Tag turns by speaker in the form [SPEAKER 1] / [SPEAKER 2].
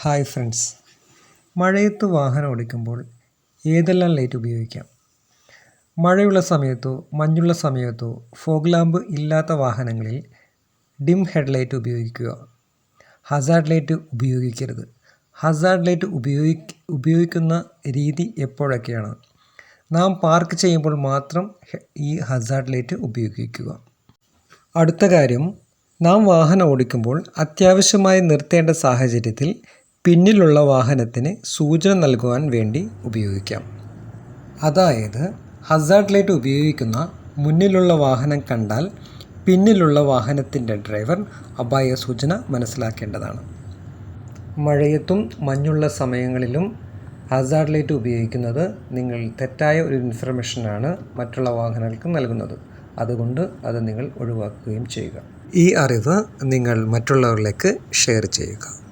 [SPEAKER 1] Hi friends. മഴയത്ത് വാഹനം ഓടിക്കുമ്പോൾ ഏതെല്ലാം ലൈറ്റ് ഉപയോഗിക്കാം? മഴയുള്ള സമയത്തോ മഞ്ഞുള്ള സമയത്തോ ഫോഗ് ലാമ്പ് ഇല്ലാത്ത വാഹനങ്ങളിൽ ഡിം ഹെഡ് ലൈറ്റ് ഉപയോഗിക്കുക. ഹസാർഡ് ലൈറ്റ് ഉപയോഗിക്കരുത്. ഹസാർഡ് ലൈറ്റ് ഉപയോഗി ഉപയോഗിക്കുന്ന രീതി എപ്പോഴൊക്കെയാണ്? നാം പാർക്ക് ചെയ്യുമ്പോൾ മാത്രം ഈ ഹസാർഡ് ലൈറ്റ് ഉപയോഗിക്കുക. അടുത്ത കാര്യം നാം വാഹനം ഓടിക്കുമ്പോൾ അത്യാവശ്യമായി നിർത്തേണ്ട സാഹചര്യത്തിൽ പിന്നിലുള്ള വാഹനത്തിന് സൂചന നൽകുവാൻ വേണ്ടി ഉപയോഗിക്കാം. അതായത് ഹസാർഡ് ലൈറ്റ് ഉപയോഗിക്കുന്ന മുന്നിലുള്ള വാഹനം കണ്ടാൽ പിന്നിലുള്ള വാഹനത്തിന്റെ ഡ്രൈവർ അപായ സൂചന മനസ്സിലാക്കേണ്ടതാണ്. മഴയത്തും മഞ്ഞുള്ള സമയങ്ങളിലും ഹസാർഡ് ലൈറ്റ് ഉപയോഗിക്കുന്നത് നിങ്ങൾ തെറ്റായ ഒരു ഇൻഫർമേഷനാണ് മറ്റുള്ള വാഹനങ്ങൾക്ക് നൽകുന്നത്. അതുകൊണ്ട് അത് നിങ്ങൾ ഒഴിവാക്കുകയും ചെയ്യുക. ഈ അറിവ് നിങ്ങൾ മറ്റുള്ളവരിലേക്ക് ഷെയർ ചെയ്യുക.